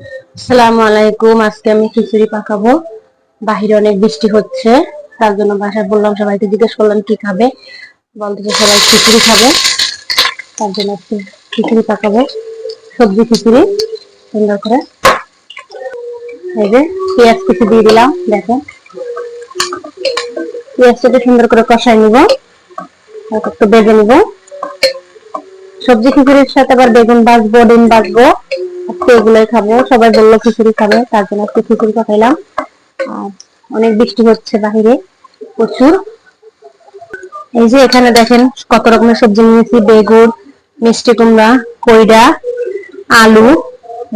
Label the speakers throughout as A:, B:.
A: আসসালামু আলাইকুম আজকে আমি খিচুড়ি পাকাবো। বাহিরে অনেক বৃষ্টি হচ্ছে, তার জন্য বাসায় বললাম সবাইকে জিজ্ঞেস করলাম কি খাবে। বলতেছে সবাই খিচুড়ি খাবে, তার জন্য একটু খিচুড়ি পাকাবো, সবজি খিচুড়ি, সুন্দর করে। এই যে পেঁয়াজ কুচি দিয়ে দিলাম, দেখেন। পেঁয়াজটাকে সুন্দর করে কষাই নিব একটু বেজে নিব। সবজি খিচুড়ির সাথে আবার বেগুন বাজবো, ডিম বাজবো। আজকে এগুলোই খাব সবাই বলল খিচুড়ি খাবে, তার জন্য আজকে খিচুড়ি পাকাইলাম। আর অনেক বৃষ্টি হচ্ছে বাহিরে, প্রচুর। এই যে এখানে দেখেন কত রকমের সবজি নিয়েছি, বেগুন, মিষ্টি কুমড়া কইডা আলু,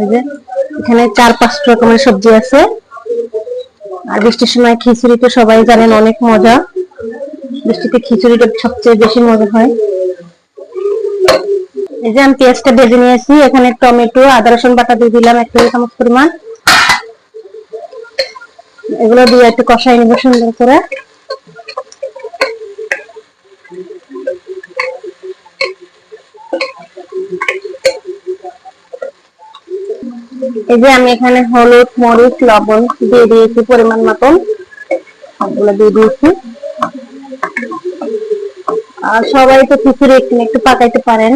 A: এই যে এখানে চার পাঁচ রকমের সবজি আছে। আর বৃষ্টির সময় খিচুড়ি তো সবাই জানেন অনেক মজা। বৃষ্টিতে খিচুড়িটা সবচেয়ে বেশি মজা হয়। এই যে আমি পেঁয়াজটা ভেজে নিয়েছি, এখানে টমেটো, আদা, রসুন বাটা দিয়ে দিলাম, এক টেবিল চামচ পরিমাণ। এগুলো দিয়ে একটু কষাই নেব সুন্দর করে। এই যে আমি এখানে হলুদ, মরিচ, লবণ দিয়ে দিয়েছি পরিমাণ মতন। সবগুলো দিয়ে দিয়েছি। সবাই তো খিচুড়ি একটু পাকাইতে পারেন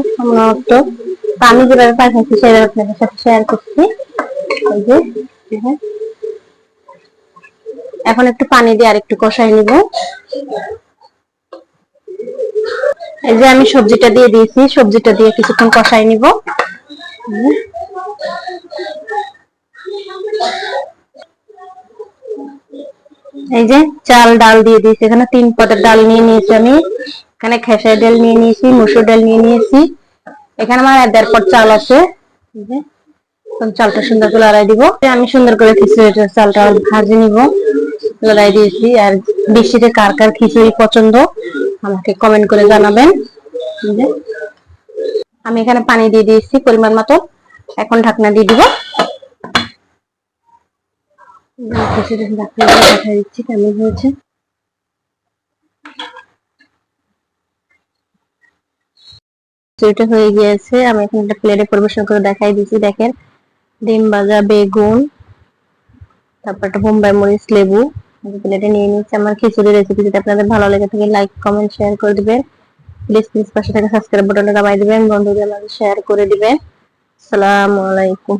A: তা আমি যেভাবে পাকাইছি সেভাবে আপনাদের সাথে শেয়ার করছি। এখন একটু পানি দিয়ে আর একটু কষাই নিব। এই যে আমি সবজিটা দিয়ে দিয়েছি, সবজিটা দিয়ে কিছুক্ষণ কষাই নিব। এই যে, চাল, ডাল দিয়ে দিয়েছি। এখানে তিন পদের ডাল নিয়ে নিয়েছি আমি। এখানে খেসারি ডাল নিয়ে নিয়েছি, মুসুর ডাল নিয়ে নিয়েছি। এখানে আমার দেড় চাল আছে। চালটা সুন্দর করে লড়াই দিব। আমি সুন্দর করে খিচুড়িটা চালটা ভাজি নিব। লড়াই দিয়েছি। আর বৃষ্টিতে কার কার খিচুড়ি পছন্দ, আমাকে কমেন্ট করে জানাবেন। আমি এখানে পানি দিয়ে দিয়েছি পরিমাণ মতো। এখন ঢাকনা দিয়ে দিব। খিচুড়ি ঢাকনা দিয়ে দেখা দিচ্ছি, কেমন হয়েছে? খিচুড়িটা হয়ে গিয়েছে। আমি এখন একটা প্লেটে পরিবেশন করে দেখাই দিচ্ছি, দেখেন। ডিম ভাজা, বেগুন, তারপর একটা বোম্বাই মরিচ লেবু। প্লেটে নিয়ে নিচ্ছি আমার খিচুড়ি রেসিপি যদি আপনাদের ভালো লেগে থাকে লাইক কমেন্ট শেয়ার করে দিবেন। প্লিজ প্লিজ পাশে থাকা সাবস্ক্রাইব বাটনটা দাবাই দিবেন। বন্ধুদের মাঝে শেয়ার করে দিবেন। আসসালামু আলাইকুম।